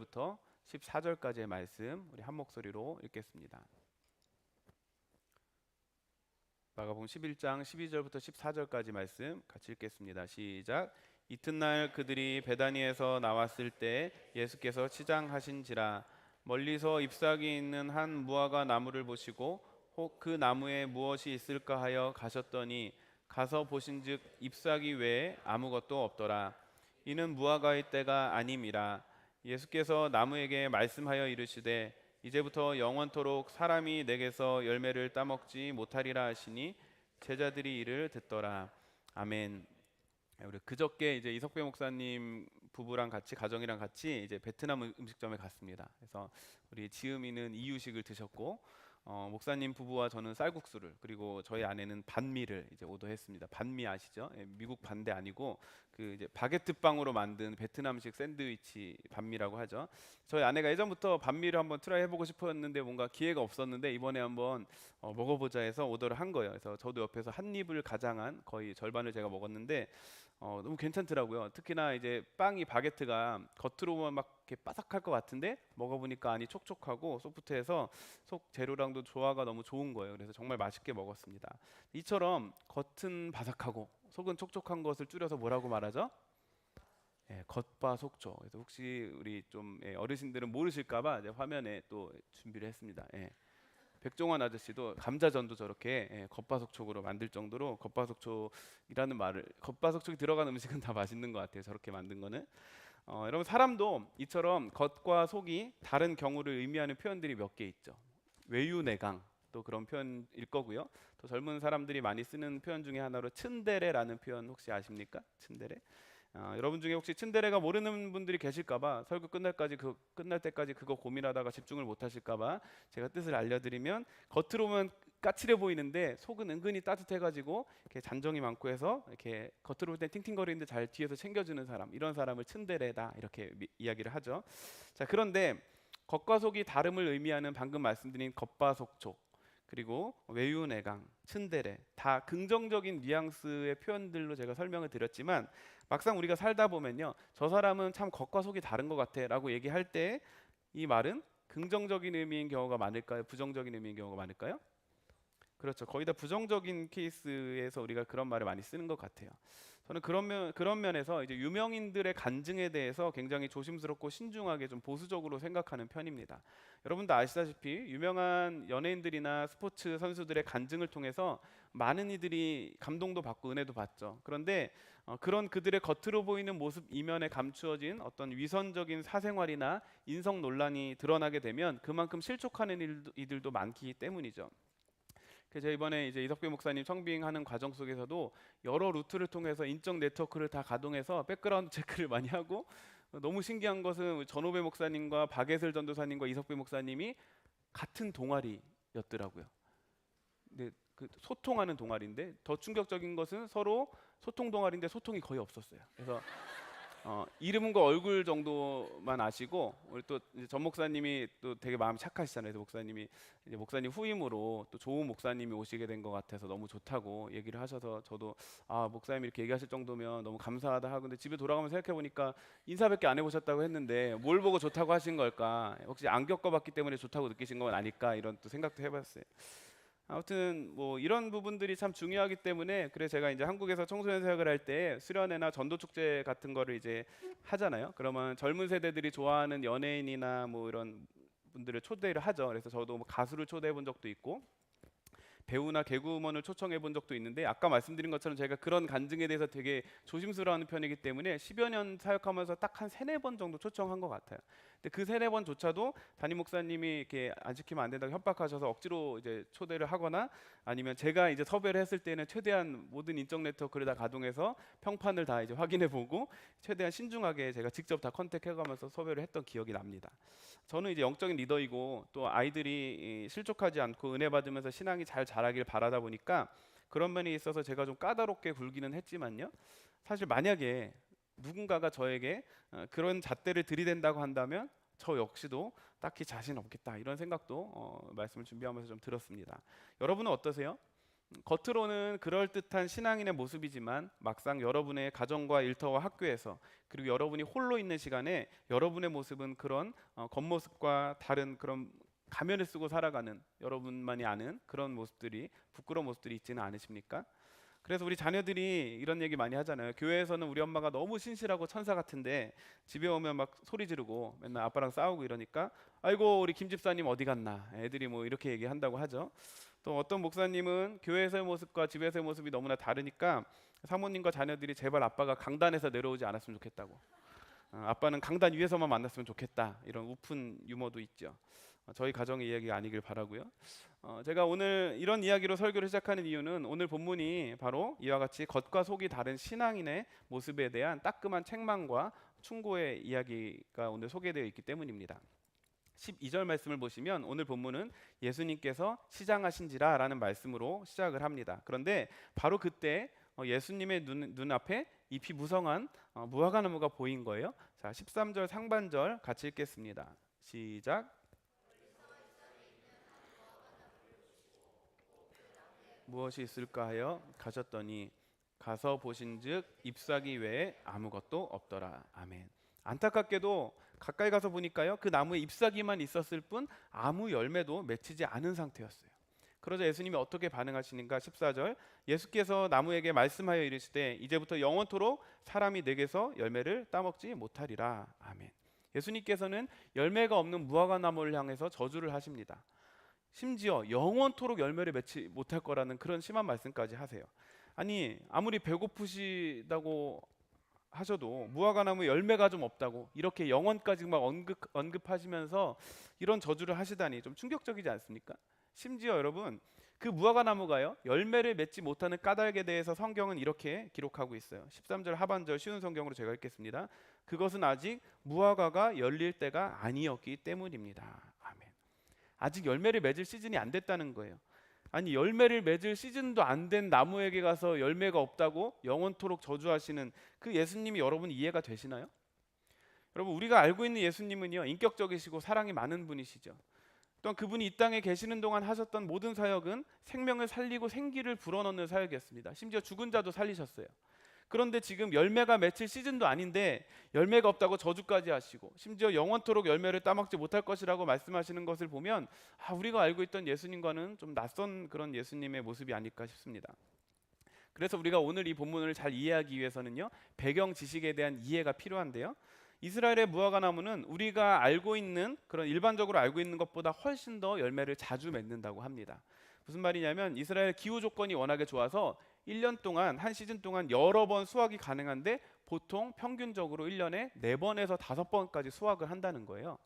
12절부터 14절까지의 말씀 우리 한 목소리로 읽겠습니다. 마가복음 11장 12절부터 14절까지 말씀 같이 읽겠습니다. 시작. 이튿날 그들이 베다니에서 나왔을 때 예수께서 치장하신지라 멀리서 잎사귀 있는 한 무화과 나무를 보시고 혹 그 나무에 무엇이 있을까 하여 가셨더니 가서 보신즉 잎사귀 외에 아무것도 없더라. 이는 무화과의 때가 아님이라. 예수께서 나무에게 말씀하여 이르시되 이제부터 영원토록 사람이 내게서 열매를 따먹지 못하리라 하시니 제자들이 이를 듣더라. 아멘. 우리 그저께 이제 이석배 목사님 부부랑 같이 가정이랑 같이 이제 베트남 음- 음식점에 갔습니다. 그래서 우리 지음이는 이유식을 드셨고 어, 목사님 부부와 저는 쌀국수를 그리고 저희 아내는 반미를 이제 오더했습니다. 반미 아시죠? 예, 미국 반대 아니고 그 이제 바게트 빵으로 만든 베트남식 샌드위치 반미라고 하죠. 저희 아내가 예전부터 반미를 한번 트라이 해보고 싶었는데 뭔가 기회가 없었는데 이번에 한번 어, 먹어보자 해서 오더를 한 거예요. 그래서 저도 옆에서 한 입을 가장한 거의 절반을 제가 먹었는데 어, 너무 괜찮더라고요. 특히나 이제 빵이 바게트가 겉으로만 막 이렇게 바삭할 것 같은데 먹어보니까 안이 촉촉하고 소프트해서 속 재료랑도 조화가 너무 좋은 거예요. 그래서 정말 맛있게 먹었습니다. 이처럼 겉은 바삭하고 속은 촉촉한 것을 줄여서 뭐라고 말하죠? 예, 겉바 속촉. 그래서 혹시 우리 좀 예, 어르신들은 모르실까봐 화면에 또 준비를 했습니다. 예. 백종원 아저씨도 감자전도 저렇게 예, 겉바속촉으로 만들 정도로 겉바속촉이라는 말을 겉바속촉이 들어간 음식은 다 맛있는 것 같아요. 저렇게 만든 거는 어, 여러분 사람도 이처럼 겉과 속이 다른 경우를 의미하는 표현들이 몇 개 있죠. 외유내강 또 그런 표현일 거고요. 또 젊은 사람들이 많이 쓰는 표현 중에 하나로 츤데레라는 표현 혹시 아십니까? 츤데레. 어, 여러분 중에 혹시 츤데레가 모르는 분들이 계실까봐 설교 끝날까지 그 끝날 때까지 그거 고민하다가 집중을 못하실까봐 제가 뜻을 알려드리면 겉으로는 까칠해 보이는데 속은 은근히 따뜻해가지고 이렇게 잔정이 많고 해서 이렇게 겉으로 볼 땐 팅팅거리는데 잘 뒤에서 챙겨주는 사람 이런 사람을 츤데레다 이렇게 미- 이야기를 하죠. 자 그런데 겉과 속이 다름을 의미하는 방금 말씀드린 겉바 속촉 그리고 외유내강, 츤데레 다 긍정적인 뉘앙스의 표현들로 제가 설명을 드렸지만 막상 우리가 살다 보면요 저 사람은 참 겉과 속이 다른 것 같아 라고 얘기할 때 이 말은 긍정적인 의미인 경우가 많을까요? 부정적인 의미인 경우가 많을까요? 그렇죠. 거의 다 부정적인 케이스에서 우리가 그런 말을 많이 쓰는 것 같아요. 저는 그런 면 그런 면에서 이제 유명인들의 간증에 대해서 굉장히 조심스럽고 신중하게 좀 보수적으로 생각하는 편입니다. 여러분도 아시다시피 유명한 연예인들이나 스포츠 선수들의 간증을 통해서 많은 이들이 감동도 받고 은혜도 받죠. 그런데 어, 그런 그들의 겉으로 보이는 모습 이면에 감추어진 어떤 위선적인 사생활이나 인성 논란이 드러나게 되면 그만큼 실족하는 일도, 이들도 많기 때문이죠. 제가 이번에 이제 이석배 목사님 청빙하는 과정 속에서도 여러 루트를 통해서 인적 네트워크를 다 가동해서 백그라운드 체크를 많이 하고 너무 신기한 것은 전호배 목사님과 박예슬 전도사님과 이석배 목사님이 같은 동아리였더라고요. 근데 그 소통하는 동아리인데 더 충격적인 것은 서로 소통 동아리인데 소통이 거의 없었어요. 그래서 어, 이름과 얼굴 정도만 아시고 우리 또 전 목사님이 또 되게 마음 착하시잖아요. 그래서 목사님이 이제 목사님 후임으로 또 좋은 목사님이 오시게 된 것 같아서 너무 좋다고 얘기를 하셔서 저도 아 목사님 이렇게 얘기하실 정도면 너무 감사하다 하고 근데 집에 돌아가면 생각해 보니까 인사밖에 안 해보셨다고 했는데 뭘 보고 좋다고 하신 걸까? 혹시 안 겪어봤기 때문에 좋다고 느끼신 건 아닐까? 이런 또 생각도 해봤어요. 아무튼 뭐 이런 부분들이 참 중요하기 때문에 그래서 제가 이제 한국에서 청소년 사역을 할 때 수련회나 전도 축제 같은 거를 이제 하잖아요. 그러면 젊은 세대들이 좋아하는 연예인이나 뭐 이런 분들을 초대를 하죠. 그래서 저도 뭐 가수를 초대해 본 적도 있고 배우나 개그우먼을 초청해 본 적도 있는데 아까 말씀드린 것처럼 제가 그런 간증에 대해서 되게 조심스러워하는 편이기 때문에 10여 년 사역하면서 딱 한 세네 번 정도 초청한 것 같아요. 근데 그 세네 번조차도 담임 목사님이 이렇게 안 시키면 안 된다고 협박하셔서 억지로 이제 초대를 하거나 아니면 제가 이제 섭외를 했을 때는 최대한 모든 인적 네트워크를 다 가동해서 평판을 다 이제 확인해 보고 최대한 신중하게 제가 직접 다 컨택해 가면서 섭외를 했던 기억이 납니다. 저는 이제 영적인 리더이고 또 아이들이 이 실족하지 않고 은혜 받으면서 신앙이 잘 자라길 바라다 보니까 그런 면에 있어서 제가 좀 까다롭게 굴기는 했지만요. 사실 만약에 누군가가 저에게 어, 그런 잣대를 들이댄다고 한다면 저 역시도 딱히 자신 없겠다 이런 생각도 어, 말씀을 준비하면서 좀 들었습니다. 여러분은 어떠세요? 겉으로는 그럴듯한 신앙인의 모습이지만 막상 여러분의 가정과 일터와 학교에서 그리고 여러분이 홀로 있는 시간에 여러분의 모습은 그런 어, 겉모습과 다른 그런 가면을 쓰고 살아가는 여러분만이 아는 그런 모습들이 부끄러운 모습들이 있지는 않으십니까? 그래서 우리 자녀들이 이런 얘기 많이 하잖아요. 교회에서는 우리 엄마가 너무 신실하고 천사 같은데 집에 오면 막 소리 지르고 맨날 아빠랑 싸우고 이러니까 아이고 우리 김 집사님 어디 갔나 애들이 뭐 이렇게 얘기한다고 하죠. 또 어떤 목사님은 교회에서의 모습과 집에서의 모습이 너무나 다르니까 사모님과 자녀들이 제발 아빠가 강단에서 내려오지 않았으면 좋겠다고. 어, 아빠는 강단 위에서만 만났으면 좋겠다 이런 우픈 유머도 있죠. 어, 저희 가정의 이야기가 아니길 바라고요. 어, 제가 오늘 이런 이야기로 설교를 시작하는 이유는 오늘 본문이 바로 이와 같이 겉과 속이 다른 신앙인의 모습에 대한 따끔한 책망과 충고의 이야기가 오늘 소개되어 있기 때문입니다. 12절 말씀을 보시면 오늘 본문은 예수님께서 시장하신지라라는 말씀으로 시작을 합니다. 그런데 바로 그때 어, 예수님의 눈, 눈앞에 잎이 무성한 어, 무화과 나무가 보인 거예요. 자, 13절 상반절 같이 읽겠습니다. 시작. 무엇이 있을까 하여 가셨더니 가서 보신즉 잎사귀 외에 아무것도 없더라. 아멘. 안타깝게도 가까이 가서 보니까요 그 나무에 잎사귀만 있었을 뿐 아무 열매도 맺히지 않은 상태였어요. 그러자 예수님이 어떻게 반응하시는가 14절 예수께서 나무에게 말씀하여 이르시되 이제부터 영원토록 사람이 내게서 열매를 따먹지 못하리라. 아멘. 예수님께서는 열매가 없는 무화과 나무를 향해서 저주를 하십니다. 심지어 영원토록 열매를 맺지 못할 거라는 그런 심한 말씀까지 하세요. 아니 아무리 배고프시다고 하셔도 무화과 나무 열매가 좀 없다고 이렇게 영원까지 막 언급 언급하시면서 이런 저주를 하시다니 좀 충격적이지 않습니까? 심지어 여러분 그 무화과 나무가요 열매를 맺지 못하는 까닭에 대해서 성경은 이렇게 기록하고 있어요. 13절 하반절 쉬운 성경으로 제가 읽겠습니다. 그것은 아직 무화과가 열릴 때가 아니었기 때문입니다. 아직 열매를 맺을 시즌이 안 됐다는 거예요. 아니 열매를 맺을 시즌도 안 된 나무에게 가서 열매가 없다고 영원토록 저주하시는 그 예수님이 여러분 이해가 되시나요? 여러분 우리가 알고 있는 예수님은요 인격적이시고 사랑이 많은 분이시죠. 또한 그분이 이 땅에 계시는 동안 하셨던 모든 사역은 생명을 살리고 생기를 불어넣는 사역이었습니다. 심지어 죽은 자도 살리셨어요. 그런데 지금 열매가 맺힐 시즌도 아닌데 열매가 없다고 저주까지 하시고 심지어 영원토록 열매를 따먹지 못할 것이라고 말씀하시는 것을 보면 아, 우리가 알고 있던 예수님과는 좀 낯선 그런 예수님의 모습이 아닐까 싶습니다. 그래서 우리가 오늘 이 본문을 잘 이해하기 위해서는요 배경 지식에 대한 이해가 필요한데요. 이스라엘의 무화과 나무는 우리가 알고 있는 그런 일반적으로 알고 있는 것보다 훨씬 더 열매를 자주 맺는다고 합니다. 무슨 말이냐면 이스라엘 기후 조건이 워낙에 좋아서 1년 동안 한 시즌 동안 여러 번 수확이 가능한데 보통 평균적으로 1년에 4번에서 5번까지 수확을 한다는 거예요.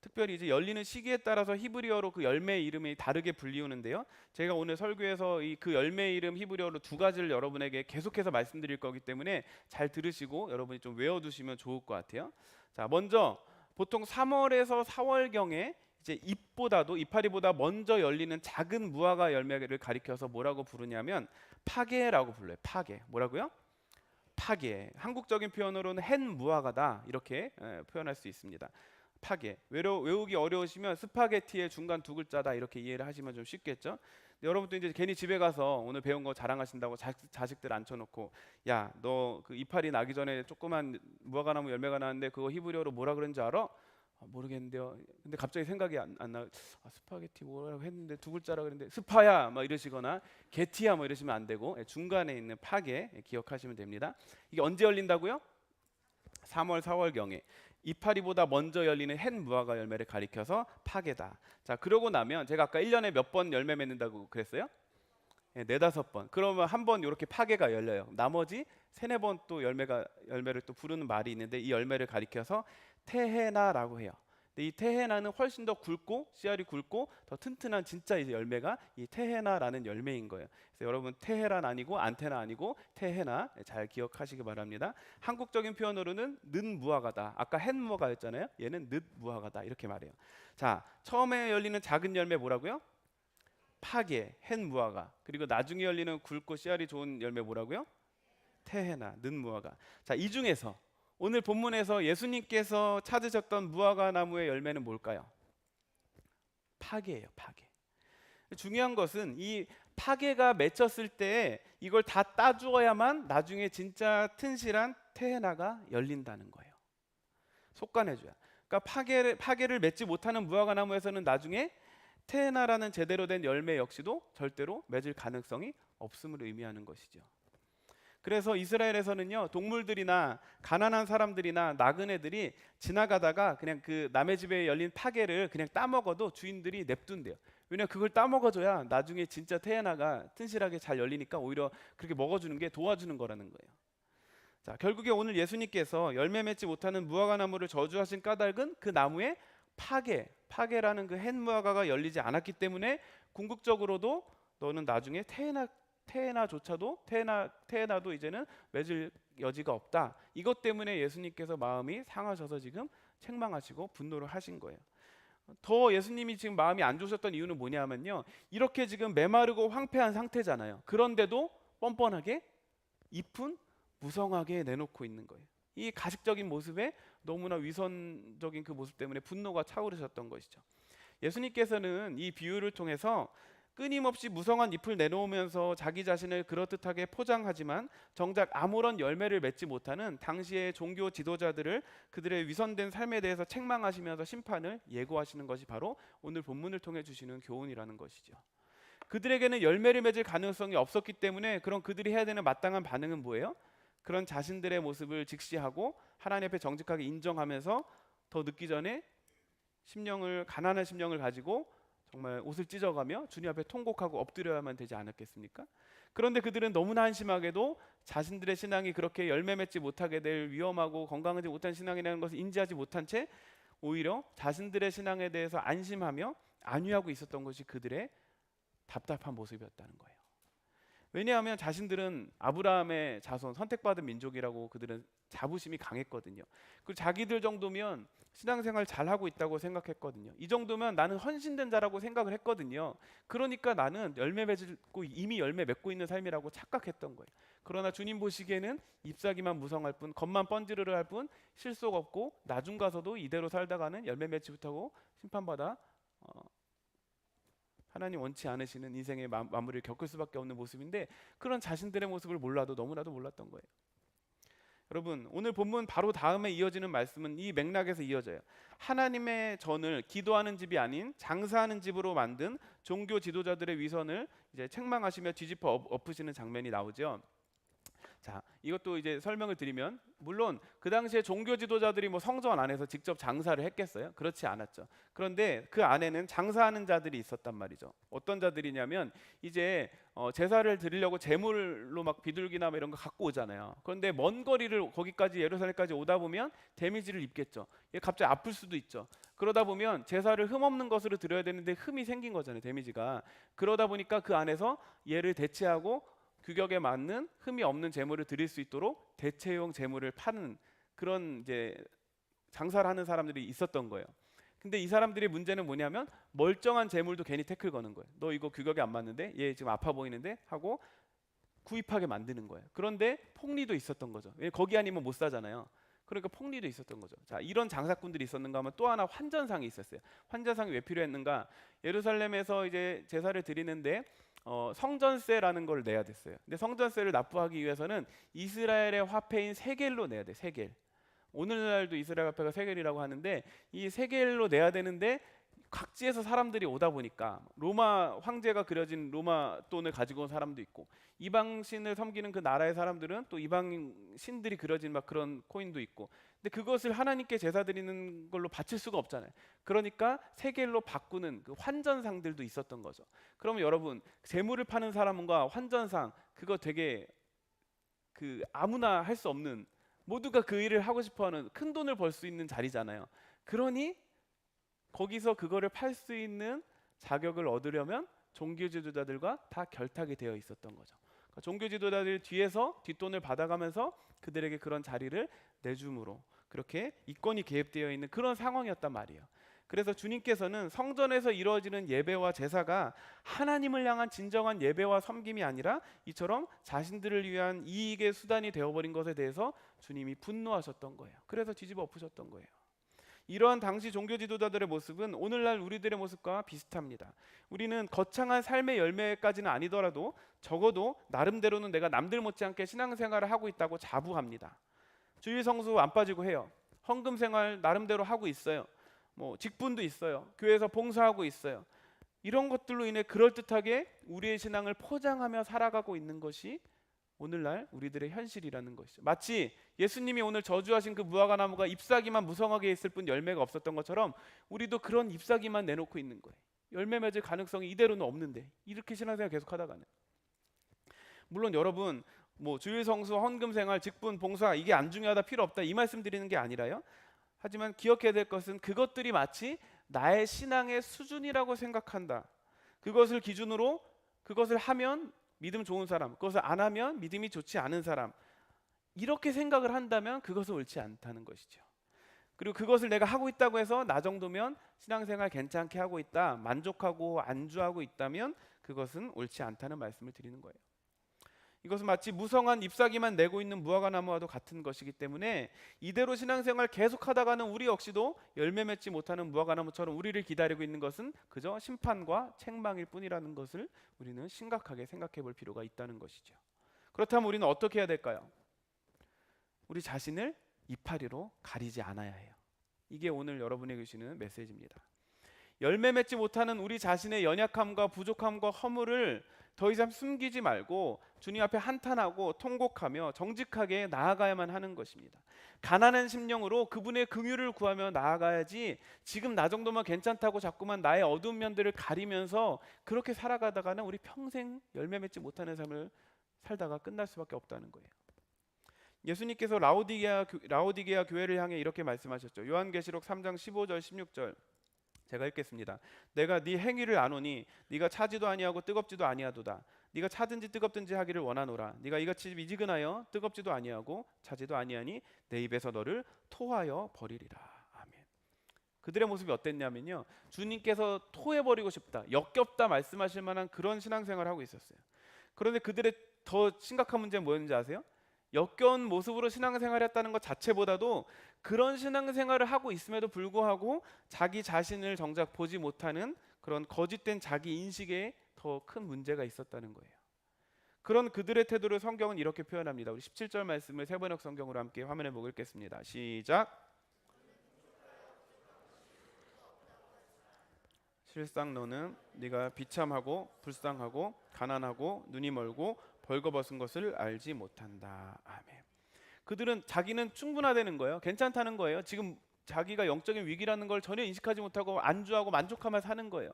특별히 이제 열리는 시기에 따라서 히브리어로 그 열매 이름이 다르게 불리우는데요. 제가 오늘 설교에서 이 그 열매 이름 히브리어로 두 가지를 여러분에게 계속해서 말씀드릴 거기 때문에 잘 들으시고 여러분이 좀 외워두시면 좋을 것 같아요. 자, 먼저 보통 3월에서 4월 경에 이제 잎 보다도 이파리보다 먼저 열리는 작은 무화과 열매를 가리켜서 뭐라고 부르냐면 파게라고 불러요. 파게. 뭐라고요? 파게. 한국적인 표현으로는 hen 무화과다 이렇게 에, 표현할 수 있습니다. 파게. 외로, 외우기 어려우시면 스파게티의 중간 두 글자다 이렇게 이해를 하시면 좀 쉽겠죠. 여러분도 이제 괜히 집에 가서 오늘 배운 거 자랑하신다고 자, 자식들 앉혀놓고 야 너 그 이파리 나기 전에 조그만 무화과 나무 열매가 나는데 그거 히브리어로 뭐라 그런지 알아? 아, 모르겠는데요. 근데 갑자기 생각이 안, 안 나. 아, 스파게티 뭐라고 했는데 두 글자라 그랬는데 스파야 막 이러시거나 게티야 뭐 이러시면 안 되고 예, 중간에 있는 파게 예, 기억하시면 됩니다. 이게 언제 열린다고요? 3월 4월 경에 이파리보다 먼저 열리는 햇 무화과 열매를 가리켜서 파게다. 자, 그러고 나면 제가 아까 1년에 몇 번 열매 맺는다고 그랬어요? 예, 네다섯 번. 그러면 한 번 이렇게 파게가 열려요. 나머지 세네 번 또 열매가 열매를 또 부르는 말이 있는데 이 열매를 가리켜서 테헤나라고 해요. 근데 이 테헤나는 훨씬 더 굵고 씨알이 굵고 더 튼튼한 진짜 이제 열매가 이 테헤나라는 열매인 거예요. 그래서 여러분 테헤란 아니고 안테나 아니고 테헤나 잘 기억하시기 바랍니다. 한국적인 표현으로는 는 무화과다. 아까 햇 무화과였잖아요. 얘는 늦 무화과다 이렇게 말해요. 자 처음에 열리는 작은 열매 뭐라고요? 파게, 햇 무화과. 그리고 나중에 열리는 굵고 씨알이 좋은 열매 뭐라고요? 테헤나, 는 무화과. 자 이 중에서 오늘 본문에서 예수님께서 찾으셨던 무화과 나무의 열매는 뭘까요? 파게예요, 파게. 중요한 것은 이 파괴가 맺혔을 때 이걸 다 따주어야만 나중에 진짜 튼실한 테헤나가 열린다는 거예요. 속간해줘야. 그러니까 파괴를 파괴를 맺지 못하는 무화과 나무에서는 나중에 테헤나라는 제대로 된 열매 역시도 절대로 맺을 가능성이 없음을 의미하는 것이죠. 그래서 이스라엘에서는요 동물들이나 가난한 사람들이나 나그네들이 지나가다가 그냥 그 남의 집에 열린 파괴를 그냥 따먹어도 주인들이 냅둔대요. 왜냐 그걸 따먹어줘야 나중에 진짜 테헤나가 튼실하게 잘 열리니까 오히려 그렇게 먹어주는 게 도와주는 거라는 거예요. 자 결국에 오늘 예수님께서 열매 맺지 못하는 무화과 나무를 저주하신 까닭은 그 나무의 파괴, 파괴라는 그 햇무화과가 열리지 않았기 때문에 궁극적으로도 너는 나중에 테헤나 테헤나조차도 테헤나 테헤나도 이제는 맺을 여지가 없다. 이것 때문에 예수님께서 마음이 상하셔서 지금 책망하시고 분노를 하신 거예요. 더 예수님이 지금 마음이 안 좋으셨던 이유는 뭐냐면요. 이렇게 지금 메마르고 황폐한 상태잖아요. 그런데도 뻔뻔하게 잎은 무성하게 내놓고 있는 거예요. 이 가식적인 모습에 너무나 위선적인 그 모습 때문에 분노가 차오르셨던 것이죠. 예수님께서는 이 비유를 통해서 끊임없이 무성한 잎을 내놓으면서 자기 자신을 그렇듯하게 포장하지만 정작 아무런 열매를 맺지 못하는 당시의 종교 지도자들을 그들의 위선된 삶에 대해서 책망하시면서 심판을 예고하시는 것이 바로 오늘 본문을 통해 주시는 교훈이라는 것이죠. 그들에게는 열매를 맺을 가능성이 없었기 때문에 그런 그들이 해야 되는 마땅한 반응은 뭐예요? 그런 자신들의 모습을 직시하고 하나님 앞에 정직하게 인정하면서 더 늦기 전에 심령을 가난한 심령을 가지고 정말 옷을 찢어가며 주님 앞에 통곡하고 엎드려야만 되지 않았겠습니까? 그런데 그들은 너무나 한심하게도 자신들의 신앙이 그렇게 열매 맺지 못하게 될 위험하고 건강하지 못한 신앙이라는 것을 인지하지 못한 채 오히려 자신들의 신앙에 대해서 안심하며 안위하고 있었던 것이 그들의 답답한 모습이었다는 거예요. 왜냐하면 자신들은 아브라함의 자손 선택받은 민족이라고 그들은 자부심이 강했거든요. 그리고 자기들 정도면 신앙생활 잘 하고 있다고 생각했거든요. 이 정도면 나는 헌신된 자라고 생각을 했거든요. 그러니까 나는 열매 맺고 이미 열매 맺고 있는 삶이라고 착각했던 거예요. 그러나 주님 보시기에는 잎사귀만 무성할 뿐, 겉만 번지르르 할 뿐, 실속 없고 나중 가서도 이대로 살다가는 열매 맺지 못하고 심판받아 어, 하나님 원치 않으시는 인생의 마, 마무리를 겪을 수밖에 없는 모습인데 그런 자신들의 모습을 몰라도 너무나도 몰랐던 거예요. 여러분 오늘 본문 바로 다음에 이어지는 말씀은 이 맥락에서 이어져요. 하나님의 전을 기도하는 집이 아닌 장사하는 집으로 만든 종교 지도자들의 위선을 이제 책망하시며 뒤집어 엎으시는 장면이 나오죠. 자, 이것도 이제 설명을 드리면 물론 그 당시에 종교 지도자들이 뭐 성전 안에서 직접 장사를 했겠어요? 그렇지 않았죠. 그런데 그 안에는 장사하는 자들이 있었단 말이죠. 어떤 자들이냐면 이제 어, 제사를 드리려고 제물로 막 비둘기나 뭐 이런 거 갖고 오잖아요. 그런데 먼 거리를 거기까지 예루살렘까지 오다 보면 데미지를 입겠죠. 얘 갑자기 아플 수도 있죠. 그러다 보면 제사를 흠 없는 것으로 드려야 되는데 흠이 생긴 거잖아요. 데미지가. 그러다 보니까 그 안에서 얘를 대체하고 규격에 맞는 흠이 없는 재물을 드릴 수 있도록 대체용 재물을 파는 그런 이제 장사를 하는 사람들이 있었던 거예요. 근데 이 사람들의 문제는 뭐냐면 멀쩡한 재물도 괜히 태클 거는 거예요. 너 이거 규격에 안 맞는데 얘 지금 아파 보이는데 하고 구입하게 만드는 거예요. 그런데 폭리도 있었던 거죠. 거기 아니면 못 사잖아요. 그러니까 폭리도 있었던 거죠. 자, 이런 장사꾼들이 있었는가 하면 또 하나 환전상이 있었어요. 환전상이 왜 필요했는가? 예루살렘에서 이제 제사를 드리는데 어, 성전세라는 걸 내야 됐어요. 근데 성전세를 납부하기 위해서는 이스라엘의 화폐인 세겔로 내야 돼. 세겔. 오늘날도 이스라엘 화폐가 세겔이라고 하는데 이 세겔로 내야 되는데 각지에서 사람들이 오다 보니까 로마 황제가 그려진 로마 돈을 가지고 온 사람도 있고 이방 신을 섬기는 그 나라의 사람들은 또 이방 신들이 그려진 막 그런 코인도 있고 근데 그것을 하나님께 제사 드리는 걸로 바칠 수가 없잖아요. 그러니까 세겔로 바꾸는 그 환전상들도 있었던 거죠. 그러면 여러분 재물을 파는 사람과 환전상 그거 되게 그 아무나 할 수 없는 모두가 그 일을 하고 싶어하는 큰 돈을 벌 수 있는 자리잖아요. 그러니 거기서 그거를 팔 수 있는 자격을 얻으려면 종교 지도자들과 다 결탁이 되어 있었던 거죠. 그러니까 종교 지도자들 뒤에서 뒷돈을 받아가면서 그들에게 그런 자리를 내줌으로 그렇게 이권이 개입되어 있는 그런 상황이었단 말이에요. 그래서 주님께서는 성전에서 이루어지는 예배와 제사가 하나님을 향한 진정한 예배와 섬김이 아니라 이처럼 자신들을 위한 이익의 수단이 되어버린 것에 대해서 주님이 분노하셨던 거예요. 그래서 뒤집어 엎으셨던 거예요. 이러한 당시 종교 지도자들의 모습은 오늘날 우리들의 모습과 비슷합니다. 우리는 거창한 삶의 열매까지는 아니더라도 적어도 나름대로는 내가 남들 못지않게 신앙생활을 하고 있다고 자부합니다. 주일 성수 안 빠지고 해요. 헌금 생활 나름대로 하고 있어요. 뭐 직분도 있어요. 교회에서 봉사하고 있어요. 이런 것들로 인해 그럴듯하게 우리의 신앙을 포장하며 살아가고 있는 것이 오늘날 우리들의 현실이라는 것이죠. 마치 예수님이 오늘 저주하신 그 무화과 나무가 잎사귀만 무성하게 있을 뿐 열매가 없었던 것처럼 우리도 그런 잎사귀만 내놓고 있는 거예요. 열매 맺을 가능성이 이대로는 없는데 이렇게 신앙생활 계속 하다가는 물론 여러분 뭐 주일 성수 헌금 생활 직분 봉사 이게 안 중요하다 필요 없다 이 말씀 드리는 게 아니라요. 하지만 기억해야 될 것은 그것들이 마치 나의 신앙의 수준이라고 생각한다. 그것을 기준으로 그것을 하면 믿음 좋은 사람, 그것을 안 하면 믿음이 좋지 않은 사람. 이렇게 생각을 한다면 그것은 옳지 않다는 것이죠. 그리고 그것을 내가 하고 있다고 해서 나 정도면 신앙생활 괜찮게 하고 있다, 만족하고 안주하고 있다면 그것은 옳지 않다는 말씀을 드리는 거예요. 이것은 마치 무성한 잎사귀만 내고 있는 무화과 나무와도 같은 것이기 때문에 이대로 신앙생활 계속하다가는 우리 역시도 열매 맺지 못하는 무화과 나무처럼 우리를 기다리고 있는 것은 그저 심판과 책망일 뿐이라는 것을 우리는 심각하게 생각해 볼 필요가 있다는 것이죠. 그렇다면 우리는 어떻게 해야 될까요? 우리 자신을 이파리로 가리지 않아야 해요. 이게 오늘 여러분에게 주시는 메시지입니다. 열매 맺지 못하는 우리 자신의 연약함과 부족함과 허물을 더 이상 숨기지 말고 주님 앞에 한탄하고 통곡하며 정직하게 나아가야만 하는 것입니다. 가난한 심령으로 그분의 긍휼을 구하며 나아가야지 지금 나 정도면 괜찮다고 자꾸만 나의 어두운 면들을 가리면서 그렇게 살아가다가는 우리 평생 열매 맺지 못하는 삶을 살다가 끝날 수밖에 없다는 거예요. 예수님께서 라오디게아, 교- 라오디게아 교회를 향해 이렇게 말씀하셨죠. 요한계시록 3장 15절 16절 제가 읽겠습니다. 내가 네 행위를 아노니 네가 차지도 아니하고 뜨겁지도 아니하도다. 네가 차든지 뜨겁든지 하기를 원하노라. 네가 이같이 미지근하여 뜨겁지도 아니하고 차지도 아니하니 내 입에서 너를 토하여 버리리라. 아멘. 그들의 모습이 어땠냐면요. 주님께서 토해 버리고 싶다. 역겹다 말씀하실 만한 그런 신앙생활을 하고 있었어요. 그런데 그들의 더 심각한 문제는 뭐였는지 아세요? 역겨운 모습으로 신앙생활을 했다는 것 자체보다도 그런 신앙생활을 하고 있음에도 불구하고 자기 자신을 정작 보지 못하는 그런 거짓된 자기 인식에 더 큰 문제가 있었다는 거예요. 그런 그들의 태도를 성경은 이렇게 표현합니다. 우리 17절 말씀을 세번역 성경으로 함께 화면에 보고 읽겠습니다. 시작. 실상 너는 네가 비참하고 불쌍하고 가난하고 눈이 멀고 벌거벗은 것을 알지 못한다. 아멘. 그들은 자기는 충분하다는 거예요. 괜찮다는 거예요. 지금 자기가 영적인 위기라는 걸 전혀 인식하지 못하고 안주하고 만족하며 사는 거예요.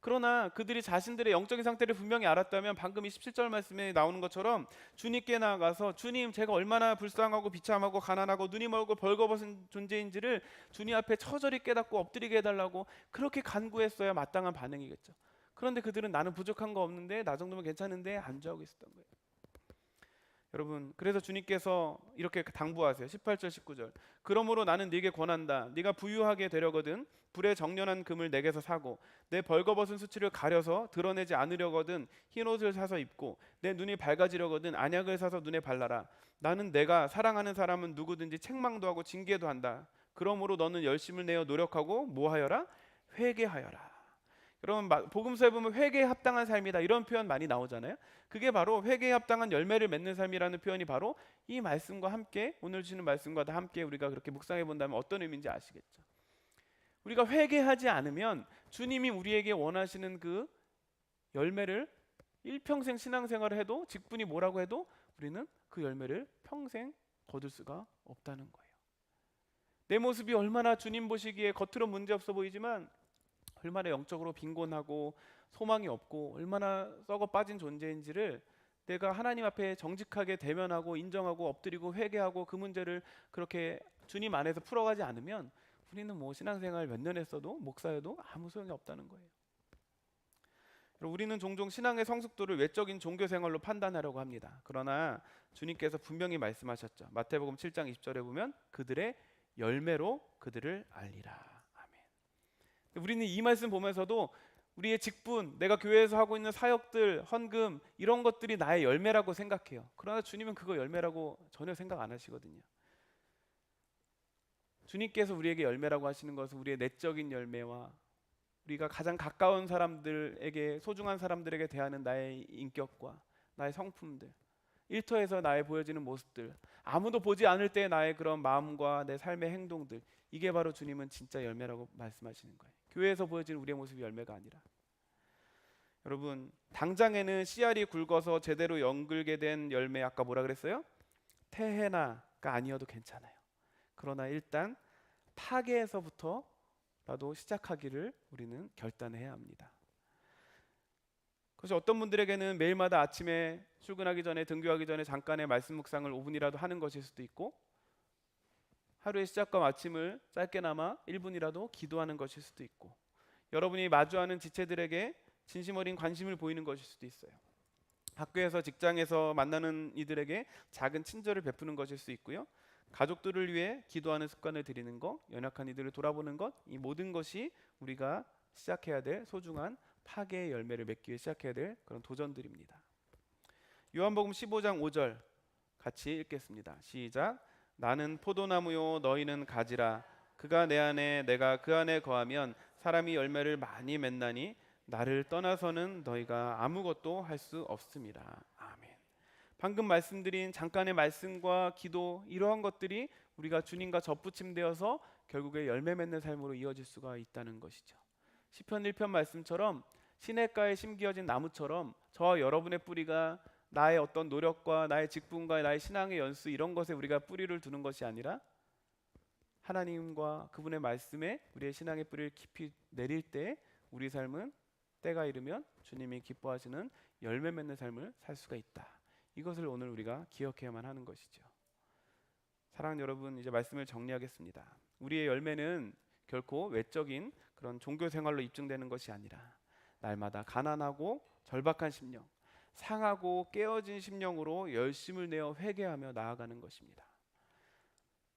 그러나 그들이 자신들의 영적인 상태를 분명히 알았다면 방금 이 17절 말씀에 나오는 것처럼 주님께 나아가서 주님 제가 얼마나 불쌍하고 비참하고 가난하고 눈이 멀고 벌거벗은 존재인지를 주님 앞에 처절히 깨닫고 엎드리게 해달라고 그렇게 간구했어야 마땅한 반응이겠죠. 그런데 그들은 나는 부족한 거 없는데 나 정도면 괜찮은데 안주하고 있었던 거예요. 여러분 그래서 주님께서 이렇게 당부하세요. 18절 19절. 그러므로 나는 네게 권한다. 네가 부유하게 되려거든 불에 정련한 금을 내게서 사고 내 벌거벗은 수치를 가려서 드러내지 않으려거든 흰 옷을 사서 입고 내 눈이 밝아지려거든 안약을 사서 눈에 발라라. 나는 내가 사랑하는 사람은 누구든지 책망도 하고 징계도 한다. 그러므로 너는 열심을 내어 노력하고 뭐하여라? 회개하여라. 마- 복음서에 보면 회개에 합당한 삶이다 이런 표현 많이 나오잖아요. 그게 바로 회개에 합당한 열매를 맺는 삶이라는 표현이 바로 이 말씀과 함께 오늘 주시는 말씀과 다 함께 우리가 그렇게 묵상해 본다면 어떤 의미인지 아시겠죠? 우리가 회개하지 않으면 주님이 우리에게 원하시는 그 열매를 일평생 신앙생활을 해도 직분이 뭐라고 해도 우리는 그 열매를 평생 거둘 수가 없다는 거예요. 내 모습이 얼마나 주님 보시기에 겉으로 문제 없어 보이지만 얼마나 영적으로 빈곤하고 소망이 없고 얼마나 썩어 빠진 존재인지를 내가 하나님 앞에 정직하게 대면하고 인정하고 엎드리고 회개하고 그 문제를 그렇게 주님 안에서 풀어가지 않으면 우리는 뭐 신앙생활 몇 년 했어도 목사여도 아무 소용이 없다는 거예요. 우리는 종종 신앙의 성숙도를 외적인 종교 생활로 판단하려고 합니다. 그러나 주님께서 분명히 말씀하셨죠. 마태복음 7장 20절에 보면 그들의 열매로 그들을 알리라. 우리는 이 말씀 보면서도 우리의 직분, 내가 교회에서 하고 있는 사역들, 헌금 이런 것들이 나의 열매라고 생각해요. 그러나 주님은 그거 열매라고 전혀 생각 안 하시거든요. 주님께서 우리에게 열매라고 하시는 것은 우리의 내적인 열매와 우리가 가장 가까운 사람들에게 소중한 사람들에게 대하는 나의 인격과 나의 성품들 일터에서 나의 보여지는 모습들 아무도 보지 않을 때 나의 그런 마음과 내 삶의 행동들 이게 바로 주님은 진짜 열매라고 말씀하시는 거예요. 교회에서 보여지는 우리의 모습이 열매가 아니라 여러분 당장에는 씨알이 굵어서 제대로 연글게 된 열매 아까 뭐라 그랬어요? 태해나가 아니어도 괜찮아요. 그러나 일단 파괴에서부터라도 시작하기를 우리는 결단해야 합니다. 그래서 어떤 분들에게는 매일마다 아침에 출근하기 전에 등교하기 전에 잠깐의 말씀 묵상을 5분이라도 하는 것일 수도 있고 하루의 시작과 마침을 짧게나마 1분이라도 기도하는 것일 수도 있고 여러분이 마주하는 지체들에게 진심 어린 관심을 보이는 것일 수도 있어요. 학교에서 직장에서 만나는 이들에게 작은 친절을 베푸는 것일 수 있고요. 가족들을 위해 기도하는 습관을 들이는 것, 연약한 이들을 돌아보는 것, 이 모든 것이 우리가 시작해야 될 소중한 파괴의 열매를 맺기 위해 시작해야 될 그런 도전들입니다. 요한복음 15장 5절 같이 읽겠습니다. 시작. 나는 포도나무요 너희는 가지라. 그가 내 안에 내가 그 안에 거하면 사람이 열매를 많이 맺나니 나를 떠나서는 너희가 아무것도 할 수 없습니다. 아멘. 방금 말씀드린 잠깐의 말씀과 기도 이러한 것들이 우리가 주님과 접붙임되어서 결국에 열매 맺는 삶으로 이어질 수가 있다는 것이죠. 시편 1편 말씀처럼 시냇가에 심기어진 나무처럼 저와 여러분의 뿌리가 나의 어떤 노력과 나의 직분과 나의 신앙의 연수 이런 것에 우리가 뿌리를 두는 것이 아니라 하나님과 그분의 말씀에 우리의 신앙의 뿌리를 깊이 내릴 때 우리 삶은 때가 이르면 주님이 기뻐하시는 열매 맺는 삶을 살 수가 있다. 이것을 오늘 우리가 기억해야만 하는 것이죠. 사랑하는 여러분, 이제 말씀을 정리하겠습니다. 우리의 열매는 결코 외적인 그런 종교 생활로 입증되는 것이 아니라 날마다 가난하고 절박한 심령, 상하고 깨어진 심령으로 열심을 내어 회개하며 나아가는 것입니다.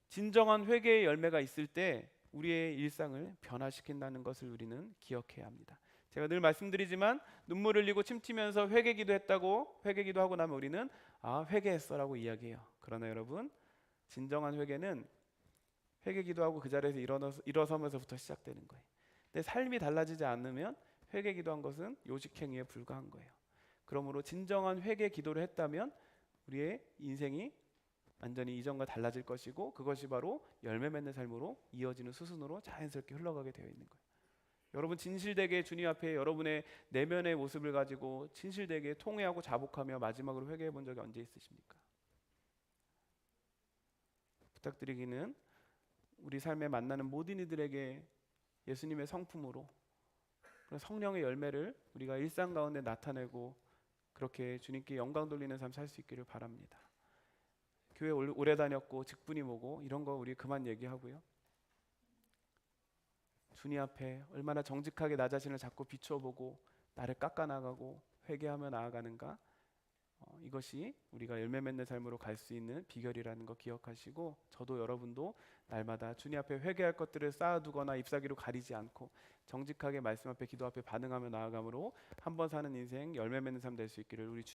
진정한 회개의 열매가 있을 때 우리의 일상을 변화시킨다는 것을 우리는 기억해야 합니다. 제가 늘 말씀드리지만 눈물 흘리고 침 튀면서 회개 기도 했다고 회개 기도 하고 나면 우리는 아 회개했어라고 이야기해요. 그러나 여러분 진정한 회개는 회개 기도 하고 그 자리에서 일어나서, 일어서면서부터 시작되는 거예요. 내 삶이 달라지지 않으면 회개 기도 한 것은 요식행위에 불과한 거예요. 그러므로 진정한 회개 기도를 했다면 우리의 인생이 완전히 이전과 달라질 것이고 그것이 바로 열매 맺는 삶으로 이어지는 수순으로 자연스럽게 흘러가게 되어 있는 거예요. 여러분 진실되게 주님 앞에 여러분의 내면의 모습을 가지고 진실되게 통회하고 자복하며 마지막으로 회개해 본 적이 언제 있으십니까? 부탁드리기는 우리 삶에 만나는 모든 이들에게 예수님의 성품으로 성령의 열매를 우리가 일상 가운데 나타내고 그렇게 주님께 영광 돌리는 삶 살 수 있기를 바랍니다. 교회 오래 다녔고 직분이 뭐고 이런 거 우리 그만 얘기하고요. 주님 앞에 얼마나 정직하게 나 자신을 자꾸 비춰보고 나를 깎아 나가고 회개하며 나아가는가 어, 이것이 우리가 열매 맺는 삶으로 갈 수 있는 비결이라는 거 기억하시고 저도 여러분도 날마다 주님 앞에 회개할 것들을 쌓아두거나 잎사귀로 가리지 않고 정직하게 말씀 앞에 기도 앞에 반응하며 나아감으로 한 번 사는 인생 열매 맺는 삶 될 수 있기를 우리 주